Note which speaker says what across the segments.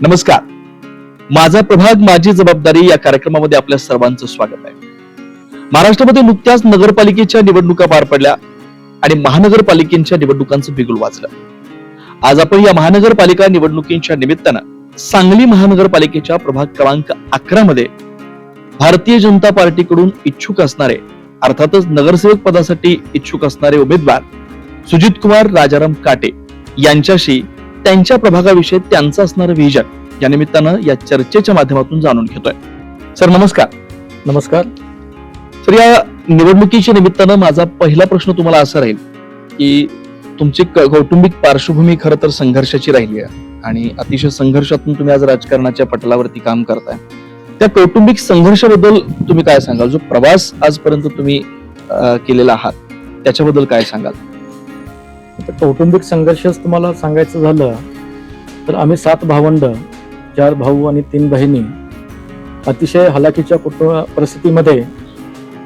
Speaker 1: नमस्कार. माझा प्रभाग माझी जबाबदारी या कार्यक्रमामध्ये आपल्या सर्वांचं स्वागत आहे. महाराष्ट्रामध्ये नुकत्याच नगरपालिकेच्या निवडणुका पार पडल्या आणि महानगरपालिकेच्या निवडणुकांचं बिगुल वाजलं. आज आपण या महानगरपालिका निवडणुकीच्या निमित्तानं सांगली महानगरपालिकेच्या प्रभाग क्रमांक अकरा मध्ये भारतीय जनता पार्टीकडून इच्छुक असणारे अर्थातच नगरसेवक पदासाठी इच्छुक असणारे उमेदवार सुजित कुमार राजाराम काटे यांच्याशी त्यांच्या प्रभागाविषयी त्यांचं असणारं विजन या निमित्तानं या चर्चेच्या माध्यमातून जाणून घेतोय. सर नमस्कार.
Speaker 2: नमस्कार.
Speaker 1: तर या निवडणुकीच्या निमित्तानं माझा पहिला प्रश्न तुम्हाला असा राहील की तुमची कौटुंबिक पार्श्वभूमी खरं तर संघर्षाची राहिली आहे आणि अतिशय संघर्षातून तुम्ही आज राजकारणाच्या पटलावरती काम करताय. त्या कौटुंबिक संघर्षाबद्दल तुम्ही काय सांगाल? जो प्रवास आजपर्यंत तुम्ही केलेला आहात त्याच्याबद्दल काय सांगाल?
Speaker 2: कौटुंबिक संघर्षच तुम्हाला सांगायचं झालं तर आम्ही सात भावंड चार भाऊ आणि तीन बहिणी अतिशय हलाखीच्या कुटुंब परिस्थितीमध्ये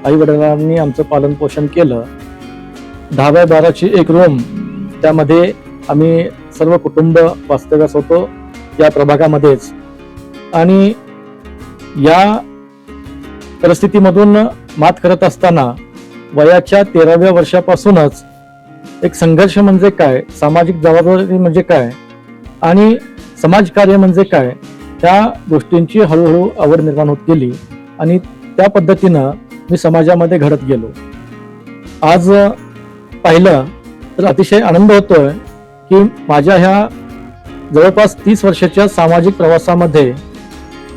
Speaker 2: आई वडिलांनी आमचं पालन पोषण केलं. दहाव्या बाराची एक रूम त्यामध्ये आम्ही सर्व कुटुंब वास्तव्यास होतो या प्रभागामध्येच. आणि या परिस्थितीमधून मात करत असताना वयाच्या तेराव्या वर्षापासूनच एक संघर्ष म्हणजे काय? सामाजिक जबाबदारी म्हणजे काय? आणि समाजकार्य म्हणजे काय? त्या गोष्टींची हळूहळू आवड निर्माण होत गेली आणि त्या पद्धतीनं मी समाजामध्ये घडत गेलो. आज पाहिलं तर अतिशय आनंद होतोय की माझ्या ह्या जवळपास तीस वर्षाच्या सामाजिक प्रवासामध्ये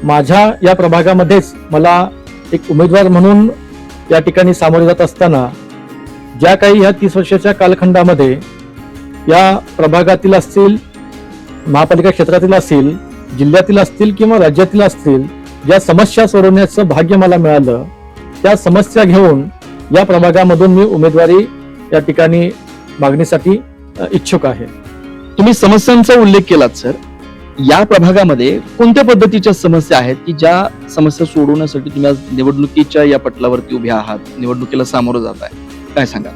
Speaker 2: माझ्या या प्रभागामध्येच मला एक उमेदवार म्हणून या ठिकाणी सामोरे जात असताना ज्या काही ह्या तीस वर्षाच्या कालखंडामध्ये या प्रभागातील असतील महापालिका क्षेत्रातील असतील जिल्ह्यातील असतील किंवा राज्यातील असतील ज्या समस्या सोडवण्याचं भाग्य मला मिळालं त्या समस्या घेऊन या प्रभागामधून मी उमेदवारी या ठिकाणी मागणीसाठी इच्छुक आहे.
Speaker 1: तुम्ही समस्यांचा उल्लेख केलात सर. या प्रभागामध्ये कोणत्या पद्धतीच्या समस्या आहेत की ज्या समस्या सोडवण्यासाठी तुम्ही आज निवडणुकीच्या या पटलावरती उभे आहात निवडणुकीला सामोरं जात आहे काय सांगा?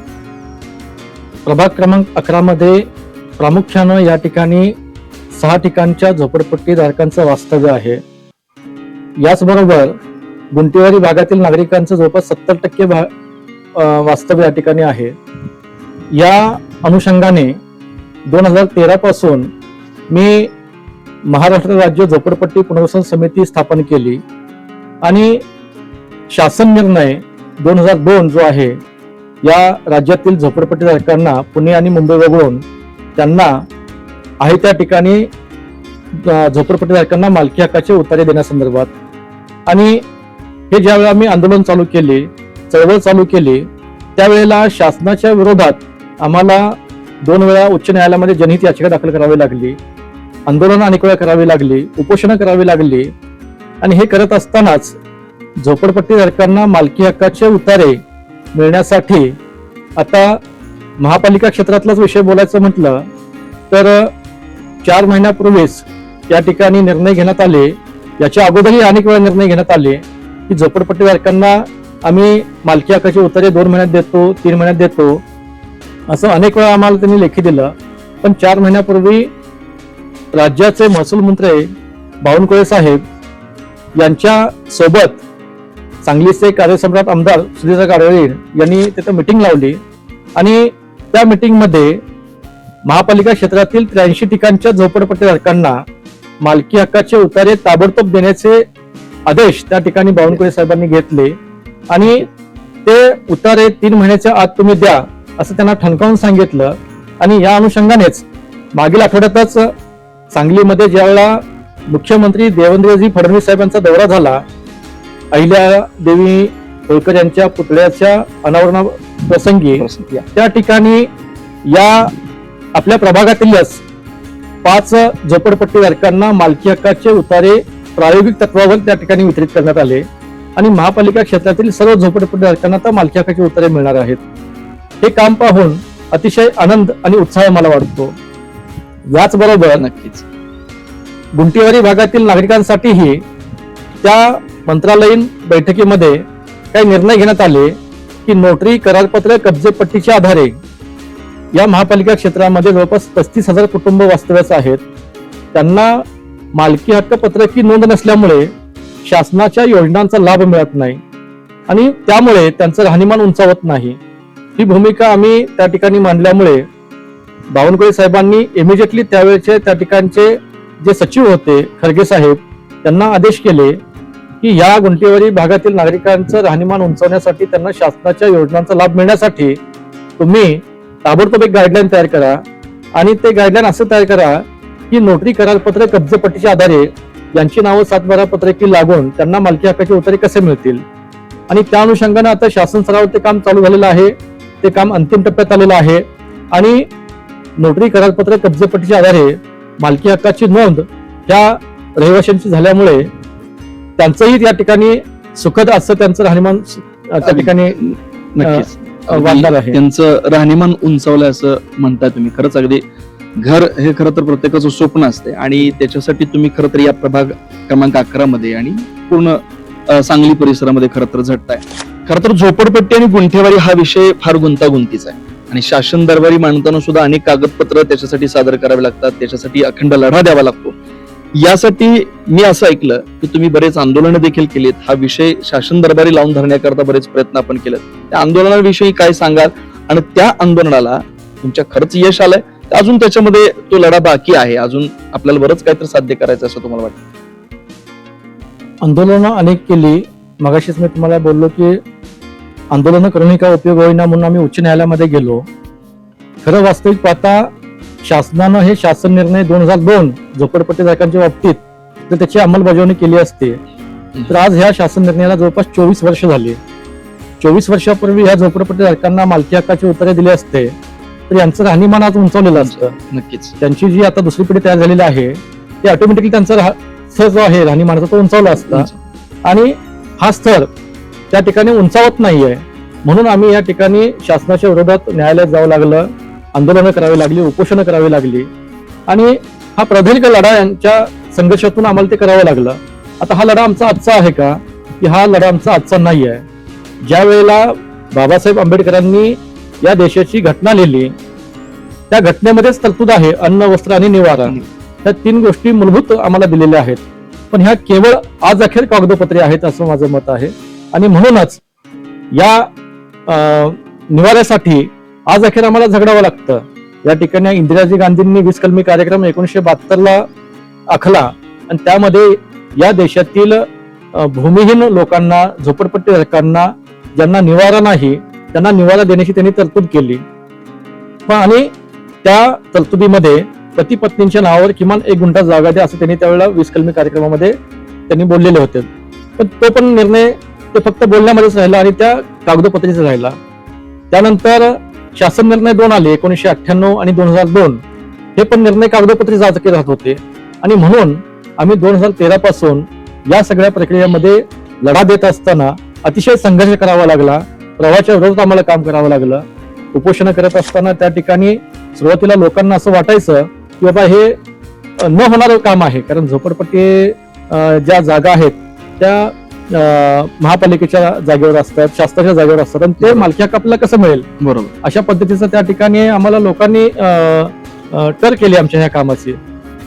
Speaker 2: प्रभाग क्रमांक अकरा मध्ये प्रामुख्यानं या ठिकाणी सहा ठिकाणच्या झोपडपट्टीधारकांचं वास्तव्य आहे. याचबरोबर गुंटेवारी भागातील नागरिकांचं जवळपास सत्तर टक्के वास्तव्य या ठिकाणी आहे. या अनुषंगाने दोन हजार तेरा पासून मी महाराष्ट्र राज्य झोपडपट्टी पुनर्वसन समिती स्थापन केली आणि शासन निर्णय दोन हजार दोन जो आहे या राज्यातील झोपडपट्टीधारकांना पुणे आणि मुंबई वगळून त्यांना आहे त्या ठिकाणी झोपडपट्टीधारकांना मालकी हक्काचे उतारे देण्यासंदर्भात. आणि हे ज्यावेळेला आम्ही आंदोलन चालू केले चळवळ चालू केली त्यावेळेला शासनाच्या विरोधात आम्हाला दोन वेळा उच्च न्यायालयामध्ये जनहित याचिका दाखल करावी लागली आंदोलन अनेक वेळा करावी लागली उपोषणं करावी लागली. आणि हे करत असतानाच झोपडपट्टीधारकांना मालकी हक्काचे उतारे मिळण्यासाठी आता महापालिका क्षेत्रातलाच विषय बोलायचं म्हटलं तर चार महिन्यापूर्वीच या ठिकाणी निर्णय घेण्यात आले. याच्या अगोदरही अनेक वेळा निर्णय घेण्यात आले की झोपडपट्टीधारकांना आम्ही मालकी हक्काचे उतारे दोन महिन्यात देतो तीन महिन्यात देतो. असं अनेक वेळा आम्हाला त्यांनी लेखी दिलं. पण चार महिन्यापूर्वी राज्याचे महसूल मंत्री बावनकुळे साहेब यांच्या सोबत सांगलीचे कार्यसम्राट आमदार सुधीर गाडवळीर यांनी तिथं मिटिंग लावली. आणि त्या मिटिंगमध्ये महापालिका क्षेत्रातील त्र्याऐंशी ठिकाणच्या झोपडपट्टीधारकांना मालकी हक्काचे उतारे ताबडतोब देण्याचे आदेश त्या ठिकाणी बावनकुळे साहेबांनी घेतले. आणि ते उतारे तीन महिन्याच्या आत तुम्ही द्या असं त्यांना ठणकावून सांगितलं. आणि या अनुषंगानेच मागील आठवड्यातच सांगलीमध्ये ज्यावेळेला मुख्यमंत्री देवेंद्रजी फडणवीस साहेबांचा दौरा झाला अहिल्या देवी होळकर यांच्या पुतळ्याच्या अनावरणा प्रसंगी त्या ठिकाणी या आपल्या प्रभागातीलच पाच झोपडपट्टीधारकांना मालकी हक्काचे उतारे प्रायोगिक तत्वावर त्या ठिकाणी वितरित करण्यात आले. आणि महापालिका क्षेत्रातील सर्व झोपडपट्टीधारकांना आता मालकी हक्काचे उतारे मिळणार आहेत. हे काम पाहून अतिशय आनंद आणि उत्साह मला वाटतो. याचबरोबर
Speaker 1: नक्कीच.
Speaker 2: गुंटेवारी भागातील नागरिकांसाठीही त्या मंत्रालयीन बैठकीमध्ये काही निर्णय घेण्यात आले की नोटरी करारपत्र कब्जेपट्टीच्या आधारे या महापालिका क्षेत्रामध्ये जवळपास पस्तीस हजार कुटुंब वास्तव्यास आहेत. त्यांना मालकी हक्क पत्रकी नोंद नसल्यामुळे शासनाच्या योजनांचा लाभ मिळत नाही आणि त्यामुळे त्यांचं राहणीमान उंचावत नाही. ही भूमिका आम्ही त्या ठिकाणी मांडल्यामुळे बावनकुळे साहेबांनी इमिजिएटली त्यावेळेचे त्या ठिकाणचे जे सचिव होते खरगे साहेब त्यांना आदेश केले की या गुंटेवारी भागातील नागरिकांचं राहणीमान उंचावण्यासाठी त्यांना शासनाच्या योजनांचा लाभ मिळण्यासाठी तुम्ही ताबडतोब एक गाईडलाईन तयार करा. आणि ते गाईडलाईन असं तयार करा की नोटरी करारपत्र कब्जेपट्टीच्या आधारे यांची नावं सातबारा पत्रकी लागून त्यांना मालकी हक्काचे उतारे कसे मिळतील? आणि त्या अनुषंगाने आता शासन स्तरावर ते काम चालू झालेलं आहे. ते काम अंतिम टप्प्यात आलेलं आहे. आणि नोटरी करारपत्र कब्जेपट्टीच्या आधारे मालकी हक्काची नोंद ह्या रहिवाशांची झाल्यामुळे त्यांचंही त्या ठिकाणी सुखद असं त्यांचं राहणीमान त्या ठिकाणी वाढणार आहे.
Speaker 1: त्यांचं राहणीमान उंचावलं असं म्हणताय तुम्ही. खरंच अगदी घर हे खरं तर प्रत्येकाचं स्वप्न असते आणि त्याच्यासाठी तुम्ही खरं तर या प्रभाग क्रमांक अकरा मध्ये आणि पूर्ण सांगली परिसरामध्ये खरं तर झटताय. खरं तर झोपडपट्टी आणि गुंठेवारी हा विषय फार गुंतागुंतीचा आहे. आणि शासन दरबारी मांडताना सुद्धा अनेक कागदपत्र त्याच्यासाठी सादर करावे लागतात. त्याच्यासाठी अखंड लढा द्यावा लागतो. यासाठी मी असं ऐकलं की तुम्ही बरेच आंदोलनं देखील केलीत. हा विषय शासन दरबारी लावून धरण्याकरता बरेच प्रयत्न आपण केलेत. त्या आंदोलनाविषयी काय सांगाल? आणि त्या आंदोलनाला तुमच्या खरंच यश आलंय? तर अजून त्याच्यामध्ये तो लढा बाकी आहे. अजून आपल्याला बरंच काहीतरी साध्य करायचं असं तुम्हाला वाटतं?
Speaker 2: आंदोलनं अनेक केली. मगाशीच मी तुम्हाला बोललो की आंदोलनं करूनही काय उपयोग होईना म्हणून आम्ही उच्च न्यायालयामध्ये गेलो. खरं वास्तविक पाहता शासनानं हे शासन निर्णय दोन हजार दोन झोपडपट्टी धारकांच्या बाबतीत जर त्याची अंमलबजावणी केली असते तर आज ह्या शासन निर्णयाला जवळपास चोवीस वर्ष झाली. चोवीस वर्षापूर्वी ह्या झोपडपट्टी धारकांना मालकी हक्काचे उत्तरे दिले असते तर यांचं राहणीमान आज उंचावलेलं असतं.
Speaker 1: नक्कीच.
Speaker 2: त्यांची जी आता दुसरी पिढी तयार झालेली आहे ती ऑटोमॅटिकली त्यांचा स्तर जो आहे राहणीमानाचा तो उंचावला असता. आणि हा स्तर त्या ठिकाणी उंचावत नाहीये. म्हणून आम्ही या ठिकाणी शासनाच्या विरोधात न्यायालयात जावं लागलं. आंदोलनं करावी लागली उपोषणं करावी लागली. आणि हा प्रदीर्घ लढा यांच्या संघर्षातून आम्हाला ते करावं लागलं. आता हा लढा आमचा आजचा आहे का? की हा लढा आमचा आजचा नाही आहे. ज्या वेळेला बाबासाहेब आंबेडकरांनी या देशाची घटना लिहिली त्या घटनेमध्येच तरतूद आहे अन्न वस्त्र आणि निवारा. ह्या तीन गोष्टी मूलभूत आम्हाला दिलेल्या आहेत. पण ह्या केवळ आज अखेर कागदोपत्री आहेत असं माझं मत आहे. आणि म्हणूनच या निवाऱ्यासाठी आज अखेर आम्हाला झगडावं लागतं. या ठिकाणी इंदिराजी गांधींनी वीस कलमी कार्यक्रम एकोणीसशे बहात्तरला आखला आणि त्यामध्ये या देशातील भूमिहीन लोकांना झोपडपट्टी धारकांना ज्यांना निवारा नाही त्यांना निवारा देण्याची त्यांनी तरतूद केली. पण आणि त्या तरतुदीमध्ये पती पत्नींच्या नावावर किमान एक गुंठा जागा द्या असं त्यांनी त्यावेळेला वीस कलमी कार्यक्रमामध्ये त्यांनी बोललेले होते. पण तो पण निर्णय ते फक्त बोलण्यामध्येच राहिला आणि त्या कागदोपत्रीच राहिला. त्यानंतर शासन निर्णय दोन आले एकोणीसशे अठ्ठ्याण्णव आणि दोन हजार दोन. हे पण निर्णय कागदोपत्री जाचके राहत होते. आणि म्हणून आम्ही दोन हजार तेरा पासून या सगळ्या प्रक्रियेमध्ये लढा देत असताना अतिशय संघर्ष करावा लागला. प्रवाहाच्या विरोधात आम्हाला काम करावं लागलं. उपोषण करत असताना त्या ठिकाणी सुरुवातीला लोकांना असं वाटायचं की बाबा हे न होणारं काम आहे. कारण झोपडपट्टी ज्या जागा आहेत त्या महापालिकेच्या जागेवर असतात शासनाच्या जागेवर असतात. आणि ते मालकी हक्क आपल्याला कसं मिळेल?
Speaker 1: बरोबर.
Speaker 2: अशा पद्धतीचं त्या ठिकाणी आम्हाला लोकांनी टर केली आमच्या ह्या कामाची.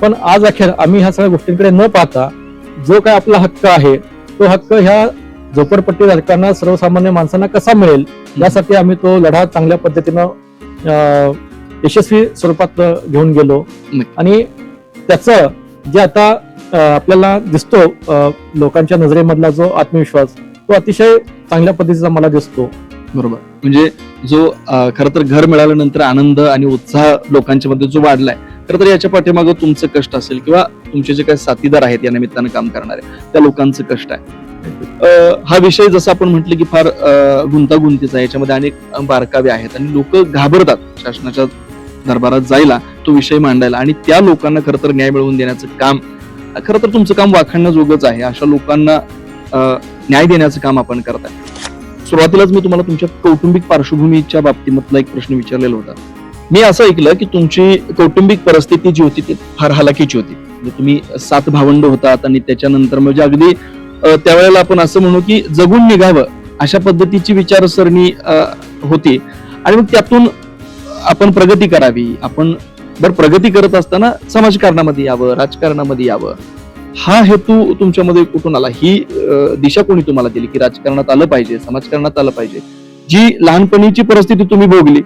Speaker 2: पण आज अखेर आम्ही ह्या सगळ्या गोष्टींकडे न पाहता जो काय आपला हक्क आहे तो हक्क ह्या झोपडपट्टी धारकांना सर्वसामान्य माणसांना कसा मिळेल? यासाठी आम्ही तो लढा चांगल्या पद्धतीनं यशस्वी स्वरूपात घेऊन गेलो. आणि त्याचं जे आता आपल्याला दिसतो लोकांच्या नजरेमधला जो आत्मविश्वास तो अतिशय चांगल्या पद्धतीचा मला दिसतो.
Speaker 1: बरोबर. म्हणजे जो खर खरं तर घर मिळाल्यानंतर आनंद आणि उत्साह लोकांच्या मध्ये जो वाढलाय खरं तर याच्या पाठीमागं तुमचं कष्ट असेल किंवा तुमचे जे काही साथीदार आहेत या निमित्तानं काम करणारे त्या लोकांचं कष्ट आहे. हा विषय जसं आपण म्हटलं की फार गुंतागुंतीचा आहे याच्यामध्ये अनेक बारकावे आहेत आणि लोक घाबरतात. शासनाच्या दरबारात जायला तो विषय मांडायला आणि त्या लोकांना खरं तर न्याय मिळवून देण्याचं काम खरं तर तुमचं काम वाखाणण्याजोगंच आहे. अशा लोकांना न्याय देण्याचं काम आपण करताय. सुरुवातीलाच मी तुम्हाला तुमच्या कौटुंबिक पार्श्वभूमीच्या बाबतीमधला एक प्रश्न विचारलेला होता. मी असं ऐकलं की तुमची कौटुंबिक परिस्थिती जी होती ती फार हलाखीची होती. म्हणजे तुम्ही सात भावंड होतात आणि त्याच्यानंतर म्हणजे अगदी त्यावेळेला आपण असं म्हणू की जगून निघावं अशा पद्धतीची विचारसरणी अं, होती. आणि मग त्यातून आपण प्रगती करावी आपण बरं प्रगती करत असताना समाजकारणामध्ये यावं राजकारणामध्ये यावं. हा हेतू तुमच्यामध्ये कुठून आला? ही दिशा कोणी तुम्हाला दिली? की राजकारणात आलं पाहिजे समाजकारणात आलं पाहिजे? जी लहानपणीची परिस्थिती तुम्ही भोगली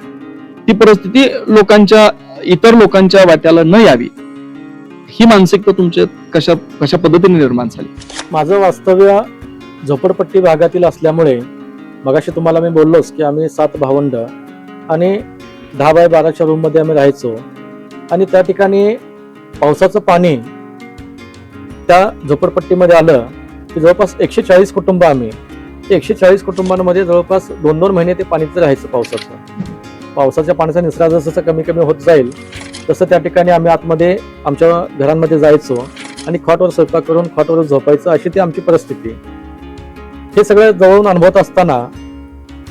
Speaker 1: ती परिस्थिती लोकांच्या इतर लोकांच्या वाट्याला न यावी. ही मानसिकता तुमच्या कशा कशा पद्धतीने निर्माण झाली?
Speaker 2: माझं वास्तव्य झोपडपट्टी भागातील असल्यामुळे मगाशी तुम्हाला मी बोललोच की आम्ही सात भावंड आणि दहा बाय बाराच्या रूममध्ये आम्ही राहायचो. आणि त्या ठिकाणी पावसाचं पाणी त्या झोपडपट्टीमध्ये आलं की जवळपास एकशे चाळीस कुटुंब आम्ही एकशे चाळीस कुटुंबांमध्ये जवळपास दोन दोन महिने ते पाणीच राहायचं पावसाचं. पावसाच्या पाण्याचा निसरा जसं कमी कमी होत जाईल तसं त्या ठिकाणी आम्ही आतमध्ये आमच्या घरांमध्ये जायचो आणि खॉटवर स्वयंपाक करून खॉटवर झोपायचं अशी ती आमची परिस्थिती. हे सगळं जवळून अनुभवत असताना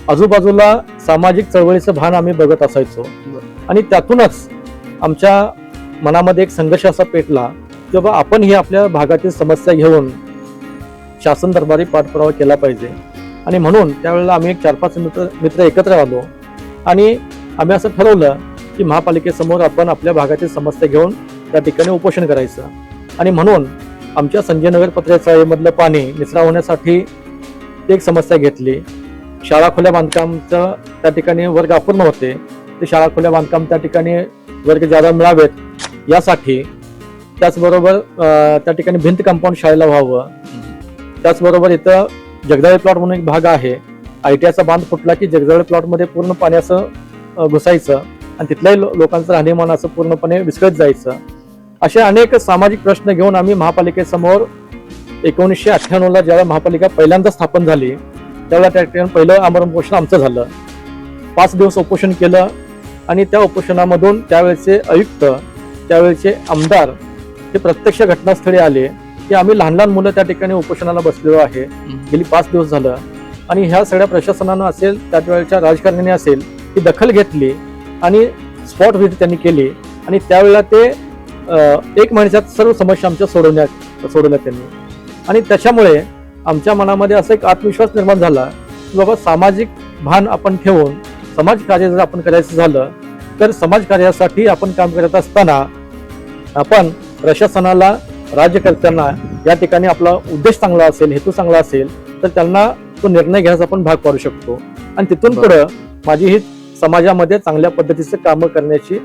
Speaker 2: आजूबाजूला सामाजिक चळवळीचं भान आम्ही बघत असायचो. आणि त्यातूनच आमच्या मनामध्ये एक संघर्ष असा पेटला की बाबा आपण ही आपल्या भागातील समस्या घेऊन शासन दरबारी पाठपुरावा केला पाहिजे. आणि म्हणून त्यावेळेला आम्ही एक चार पाच मित्र मित्र एकत्र आलो. आणि आम्ही असं ठरवलं की महापालिकेसमोर आपण आपल्या भागातील समस्या घेऊन त्या ठिकाणी उपोषण करायचं. आणि म्हणून आमच्या संजयनगर पत्रेचाळीमधलं पाणी निचरा होण्यासाठी एक समस्या घेतली. शाळा खुल्या बांधकामचं त्या ठिकाणी वर्ग अपूर्ण होते. ते शाळा खुल्या बांधकाम त्या ठिकाणी वर्ग ज्यादा मिळावेत यासाठी त्याचबरोबर त्या ठिकाणी भिंत कंपाऊंड शाळेला व्हावं. त्याचबरोबर इथं जगदाळे प्लॉट म्हणून एक भाग आहे. आयटीआयचा बांध फुटला की जगदाळे प्लॉटमध्ये पूर्ण पाणी असं घुसायचं आणि तिथल्याही लो- लोकांचं राहणीमान असं पूर्णपणे विस्कळीत जायचं. असे अनेक सामाजिक प्रश्न घेऊन आम्ही महापालिकेसमोर एकोणीसशे अठ्ठ्याण्णवला ज्यावेळेला महापालिका पहिल्यांदा स्थापन झाली त्यावेळेला त्या ठिकाणी पहिलं आमरण पोषण आमचं झालं. पाच दिवस उपोषण केलं आणि त्या उपोषणामधून त्यावेळेचे आयुक्त त्यावेळेचे आमदार हे प्रत्यक्ष घटनास्थळी आले. की आम्ही लहान लहान मुलं त्या ठिकाणी उपोषणाला बसलेलो आहे. गेली पाच दिवस झालं. आणि ह्या सगळ्या प्रशासनानं असेल त्यावेळेच्या राजकारण्यांनी असेल ही दखल घेतली आणि स्पॉट व्हिजिट त्यांनी केली. आणि त्यावेळेला ते एक महिन्यात सर्व समस्या आमच्या सोडवण्यात सोडवल्या त्यांनी. आणि त्याच्यामुळे आमच्या मनामध्ये असा एक आत्मविश्वास निर्माण झाला की बाबा सामाजिक भान आपण ठेवून समाज कार्य जर आपण करायचं झालं तर समाज कार्यासाठी आपण काम करत असताना आपण प्रशासनाला राज्यकर्त्यांना या ठिकाणी आपला उद्देश चांगला असेल हेतू चांगला असेल तर त्यांना तो निर्णय घ्यायचा आपण भाग पाडू शकतो. आणि तिथून. पुढं माझी ही समाजामध्ये चांगल्या पद्धतीचं कामं करण्याची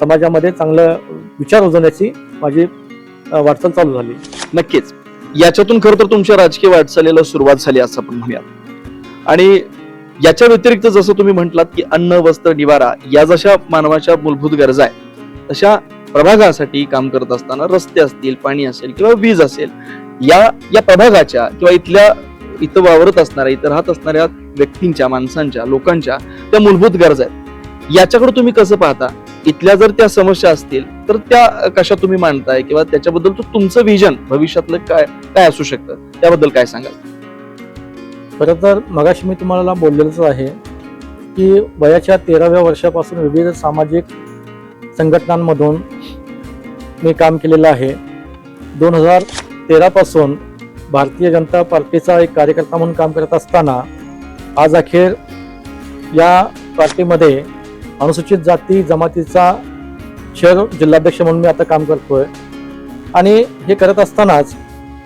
Speaker 2: समाजामध्ये चांगलं विचार रुजवण्याची माझी वाटचाल चालू झाली.
Speaker 1: नक्कीच. याच्यातून खरं तर तुमच्या राजकीय वाटचालीला सुरुवात झाली असं आपण म्हणूया आणि याच्या व्यतिरिक्त जसं तुम्ही म्हटलात की अन्न वस्त्र निवारा या जशा मानवाच्या मूलभूत गरजा आहेत तशा प्रभागासाठी काम करत असताना रस्ते असतील पाणी असेल किंवा वीज असेल या या प्रभागाच्या किंवा इथल्या इथं वावरत असणाऱ्या इथं राहत असणाऱ्या व्यक्तींच्या माणसांच्या लोकांच्या त्या मूलभूत गरजा आहेत. याच्याकडे तुम्ही कसं पाहता? इथल्या जर त्या समस्या असतील तर त्या कशा तुम्ही मांडताय? किंवा त्याच्याबद्दल तुमचं विजन भविष्यातलं काय काय असू शकतं? त्याबद्दल काय सांगाल?
Speaker 2: खरं तर मगाशी मी तुम्हाला बोललेलंच आहे की वयाच्या तेराव्या वर्षापासून विविध सामाजिक संघटनांमधून मी काम केलेलं आहे. दोन हजार तेरापासून भारतीय जनता पार्टीचा एक कार्यकर्ता म्हणून काम करत असताना आज अखेर या पार्टीमध्ये अनुसूचित जाती जमातीचा शहर जिल्हाध्यक्ष म्हणून मी आता काम करतोय. आणि हे करत असतानाच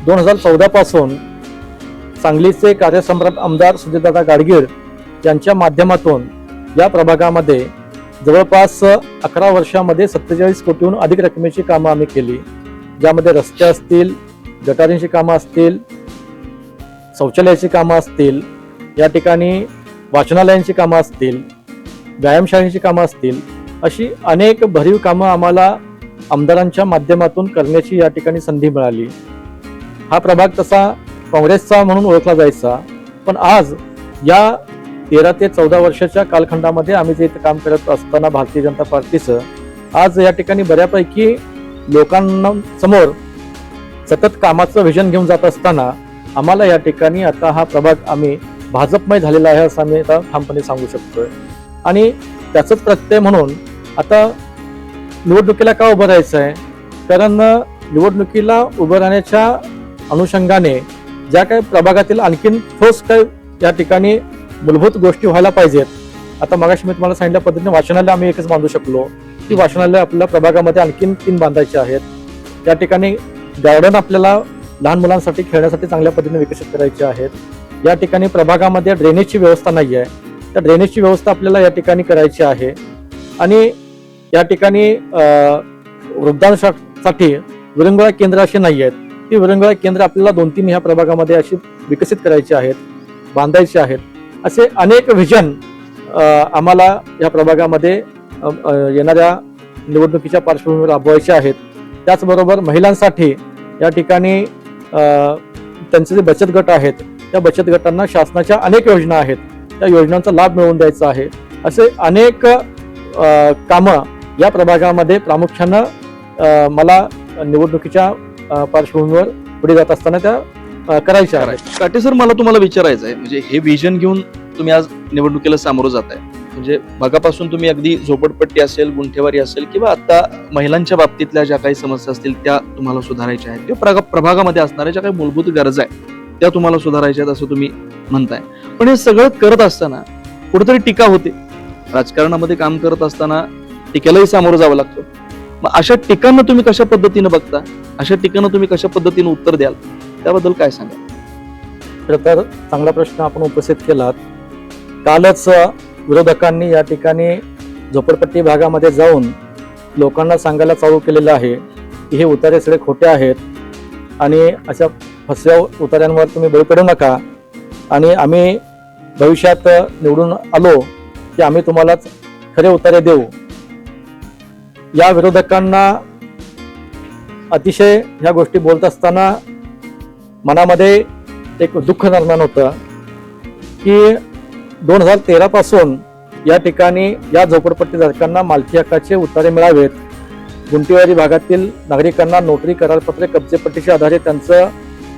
Speaker 2: दोन हजार चौदापासून सांगलीचे कार्यसम्राट आमदार सुधीरदादा गाडगीळ यांच्या माध्यमातून या प्रभागामध्ये जवळपास अकरा वर्षामध्ये सत्तेचाळीस कोटीहून अधिक रकमेची कामं आम्ही केली. ज्यामध्ये रस्ते असतील गटारींची कामं असतील शौचालयाची कामं असतील या ठिकाणी वाचनालयांची कामं असतील व्यायामशाळेची कामं असतील अशी अनेक भरीव कामं आम्हाला आमदारांच्या माध्यमातून करण्याची या ठिकाणी संधी मिळाली. हा प्रभाग तसा काँग्रेसचा म्हणून ओळखला जायचा. पण आज या तेरा ते चौदा वर्षाच्या कालखंडामध्ये आम्ही जे इथे काम करत असताना भारतीय जनता पार्टीचं आज या ठिकाणी बऱ्यापैकी लोकांना समोर सतत कामाचं व्हिजन घेऊन जात असताना आम्हाला या ठिकाणी आता हा प्रभाग आम्ही भाजपमय झालेला आहे असं आम्ही आता ठामपणे सांगू शकतोय. आणि त्याचंच प्रत्यय म्हणून आता निवडणुकीला का उभं राहायचं आहे कारण निवडणुकीला उभं राहण्याच्या अनुषंगाने ज्या काही प्रभागातील आणखीन ठोस काही या ठिकाणी मूलभूत गोष्टी व्हायला पाहिजेत. आता मगाशी मी तुम्हाला सांगितल्या पद्धतीने वाचनालय आम्ही एकच बांधू शकलो. की वाचनालय आपल्या प्रभागामध्ये आणखीन तीन बांधायचे आहेत. त्या ठिकाणी गार्डन आपल्याला लहान मुलांसाठी खेळण्यासाठी चांगल्या पद्धतीने विकसित करायचे आहेत. या ठिकाणी प्रभागामध्ये ड्रेनेजची व्यवस्था नाही आहे त्या ड्रेनेजची व्यवस्था आपल्याला या ठिकाणी करायची आहे. आणि या ठिकाणी वृद्धांसाठी विरंगुळा केंद्र असे नाही आहेत ती विरंगुळा केंद्र आपल्याला दोन तीन ह्या प्रभागामध्ये अशी विकसित करायची आहेत बांधायचे आहेत. असे अनेक विजन आम्हाला या प्रभागामध्ये येणाऱ्या निवडणुकीच्या पार्श्वभूमीवर राबवायचे आहेत. त्याचबरोबर महिलांसाठी या ठिकाणी त्यांचे जे बचत गट आहेत त्या बचत गटांना शासनाच्या अनेक योजना आहेत. त्या योजनांचा लाभ मिळवून द्यायचा आहे. असे अनेक कामं या प्रभागामध्ये प्रामुख्यानं मला निवडणुकीच्या पार्श्वभूमीवर पुढे जात असताना त्या करायच्या
Speaker 1: काटे सर मला तुम्हाला विचारायचं आहे म्हणजे हे विजन घेऊन तुम्ही आज निवडणुकीला सामोरं जात आहे म्हणजे भागापासून तुम्ही अगदी झोपडपट्टी असेल गुंठेवारी असेल किंवा आता महिलांच्या बाबतीतल्या ज्या काही समस्या असतील त्या तुम्हाला सुधारायच्या आहेत. किंवा प्रभागामध्ये असणाऱ्या ज्या काही मूलभूत गरजा आहेत त्या तुम्हाला सुधारायच्या आहेत असं तुम्ही म्हणताय. पण हे सगळं करत असताना कुठेतरी टीका होते. राजकारणामध्ये काम करत असताना टीकेलाही सामोरं जावं लागतं. मग अशा टीकांना तुम्ही कशा पद्धतीनं बघता? अशा टीकांना तुम्ही कशा पद्धतीनं उत्तर द्याल? त्याबद्दल काय सांगा
Speaker 2: खरं तर चांगला प्रश्न आपण उपस्थित केलात. कालच विरोधकांनी या ठिकाणी झोपडपट्टी भागामध्ये जाऊन लोकांना सांगायला चालू केलेलं आहे की हे उतारे सगळे खोटे आहेत आणि अशा फसव्या उतार्यांवर तुम्ही बळी पडू नका. आणि आम्ही भविष्यात निवडून आलो की आम्ही तुम्हालाच खरे उतारे देऊ. या विरोधकांना अतिशय ह्या गोष्टी बोलत असताना मनामध्ये एक दुःख निर्माण होतं की दोन हजार तेरापासून या ठिकाणी या झोपडपट्टी धारकांना मालकी हक्काचे उतारे मिळावेत. गुंटीवारी भागातील नागरिकांना नोटरी करारपत्रे कब्जेपट्टीच्या आधारे त्यांचं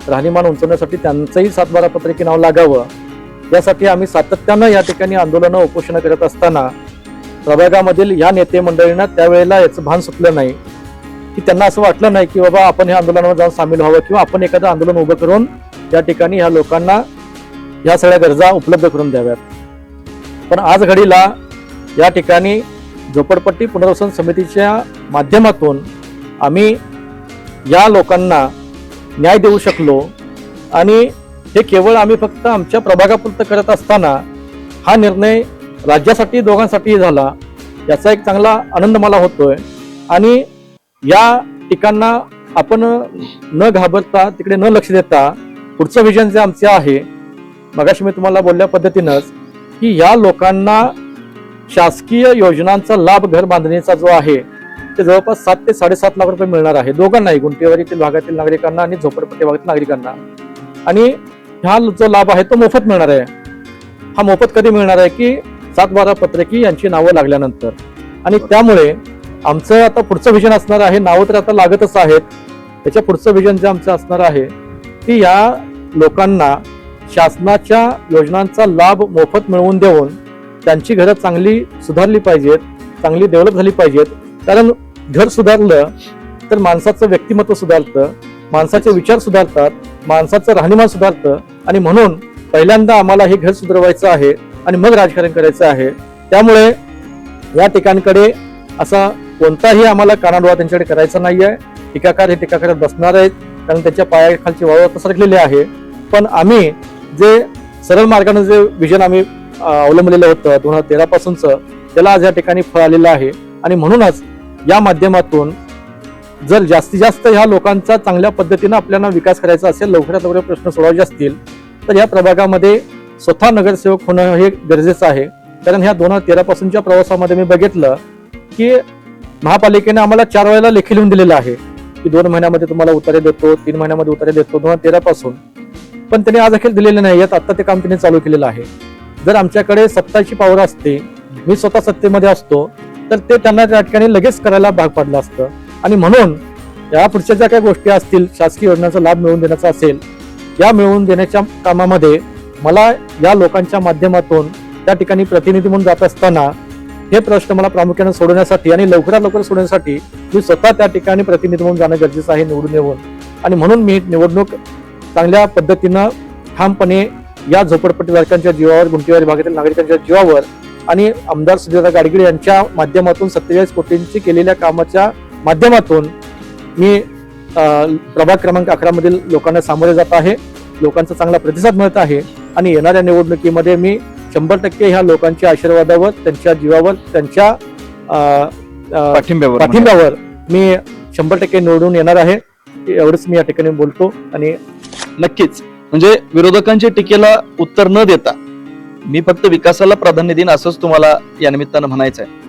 Speaker 2: राहणीमान उंचवण्यासाठी त्यांचंही सातबारा पत्रकी नाव लागावं. यासाठी आम्ही सातत्यानं या ठिकाणी आंदोलनं उपोषणं करत असताना प्रभागामधील या नेते मंडळींना त्यावेळेला याचं भान सुटलं नाही. की त्यांना असं वाटलं नाही की बाबा आपण ह्या आंदोलनावर जाऊन सामील व्हावं किंवा आपण एखादं आंदोलन उभं करून या ठिकाणी ह्या लोकांना ह्या सगळ्या गरजा उपलब्ध करून द्याव्यात. पण आज घडीला या ठिकाणी झोपडपट्टी पुनर्वसन समितीच्या माध्यमातून आम्ही या लोकांना न्याय देऊ शकलो आणि हे केवळ आम्ही फक्त आमच्या प्रभागापुरतं करत असताना हा निर्णय राज्यासाठी दोघांसाठीही झाला याचा एक चांगला आनंद मला होतोय. आणि या ठिकाणा आपण न घाबरता तिकडे न लक्ष देता पुढचं विजन जे आमचे आहे मगाशी मी तुम्हाला बोलल्या पद्धतीनंच की या लोकांना शासकीय योजनांचा लाभ घर बांधणीचा जो आहे ते जवळपास सात ते साडेसात लाख रुपये मिळणार आहे. दोघांनाही गुंटेवारीतील भागातील नागरिकांना आणि झोपडपट्टी भागातील नागरिकांना. आणि हा जो लाभ आहे तो मोफत मिळणार आहे. हा मोफत कधी मिळणार आहे की सात बारा पत्रकी यांची नावं लागल्यानंतर. आणि त्यामुळे आमचं आता पुढचं विजन असणार आहे. नावं तर आता लागतच आहेत. त्याच्या पुढचं विजन जे आमचं असणार आहे की या लोकांना शासनाच्या योजनांचा लाभ मोफत मिळवून देऊन त्यांची घरं चांगली सुधारली पाहिजेत चांगली डेव्हलप झाली पाहिजेत. कारण घर सुधारलं तर माणसाचं व्यक्तिमत्व सुधारतं माणसाचे विचार सुधारतात माणसाचं राहणीमान सुधारतं. आणि म्हणून पहिल्यांदा आम्हाला हे घर सुधारवायचं आहे. आणि मग राजकारण करायचं आहे. त्यामुळे या ठिकाणकडे असा कोणताही आम्हाला कानाडोळा त्यांच्याकडे करायचा नाही आहे टीकाकार हे टीका करत बसणार आहेत कारण त्यांच्या पायाखालची वाळू पसरलेली आहे. पण आम्ही जे सरळ मार्गाने जे विजन आम्ही अवलंबलेलं होतं दोन हजार तेरा पासूनच त्याला आज या ठिकाणी फळ आलेलं आहे. आणि म्हणूनच या माध्यमातून जर जास्तीत जास्त ह्या लोकांचा चांगल्या पद्धतीनं आपल्याला विकास करायचा असेल लवकरात लवकर प्रश्न सोडवायचे असतील तर या प्रभागामध्ये स्वतः नगरसेवक होणं हे गरजेचं आहे. कारण ह्या दोन हजार तेरा पासूनच्या प्रवासामध्ये मी बघितलं की महापालिकेने आम्हाला चार वेळेला लेखी लिहून दिलेलं आहे. की दोन महिन्यामध्ये तुम्हाला उतारे देतो तीन महिन्यामध्ये उतारे देतो दोन हजार तेरा पासून. पण त्यांनी आज अखेर दिलेले नाही आहेत आता ते काम त्यांनी चालू केलेलं आहे. जर आमच्याकडे सत्ताची पावर असते मी स्वतः सत्तेमध्ये असतो तर ते त्यांना त्या ठिकाणी लगेच करायला भाग पाडलं असतं. आणि म्हणून या पुढच्या ज्या काही गोष्टी असतील शासकीय योजनांचा लाभ मिळवून देण्याचा असेल या मिळवून देण्याच्या कामामध्ये मला या लोकांच्या माध्यमातून त्या ठिकाणी प्रतिनिधी म्हणून जात असताना हे प्रश्न मला प्रामुख्याने सोडवण्यासाठी आणि लवकरात लवकर सोडवण्यासाठी मी स्वतः त्या ठिकाणी प्रतिनिधी म्हणून जाणं गरजेचं आहे निवडून येऊन. आणि म्हणून मी निवडणूक चांगल्या पद्धतीनं ठामपणे या झोपडपट्टीधारकांच्या जीवावर गुंटीवारी भागातील नागरिकांच्या जीवावर आणि आमदार सुधीरदा गाडगीळ यांच्या माध्यमातून सत्तेचाळीस कोटींची केलेल्या कामाच्या माध्यमातून मी प्रभाग क्रमांक अकरामधील लोकांना सामोरे जात आहे. लोकांचा चांगला प्रतिसाद मिळत आहे. आणि येणाऱ्या निवडणुकीमध्ये मी शंभर टक्के ह्या लोकांच्या आशीर्वादावर त्यांच्या जीवावर त्यांच्या
Speaker 1: पाठिंब्यावर
Speaker 2: मी शंभर टक्के निवडून येणार आहे. एवढंच मी या ठिकाणी बोलतो आणि
Speaker 1: नक्कीच. म्हणजे विरोधकांच्या टीकेला उत्तर न देता मी फक्त विकासाला प्राधान्य देईन असंच तुम्हाला या निमित्तानं म्हणायचं आहे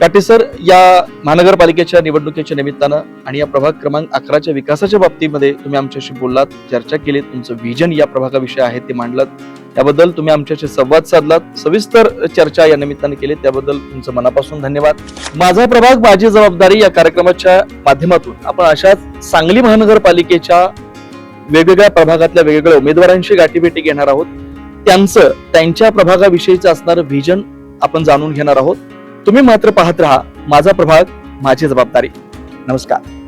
Speaker 1: काटे सर या महानगरपालिकेच्या निवडणुकीच्या निमित्तानं आणि या प्रभाग क्रमांक अकराच्या विकासाच्या बाबतीमध्ये तुम्ही आमच्याशी बोललात चर्चा केली तुमचं व्हिजन या प्रभागाविषयी आहे ते मांडलात. त्याबद्दल तुम्ही आमच्याशी संवाद साधलात सविस्तर चर्चा या निमित्तानं केली त्याबद्दल तुमचं मनापासून धन्यवाद. माझा प्रभाग माझी जबाबदारी या कार्यक्रमाच्या माध्यमातून. आपण अशाच सांगली महानगरपालिकेच्या वेगवेगळ्या प्रभागातल्या वेगवेगळ्या उमेदवारांशी गाठीभेटी घेणार आहोत. त्यांचं त्यांच्या प्रभागाविषयीचं असणारं व्हिजन आपण जाणून घेणार आहोत. तुम्ही मात्र पाहत राहा. माझा प्रभाग माझी जबाबदारी. नमस्कार.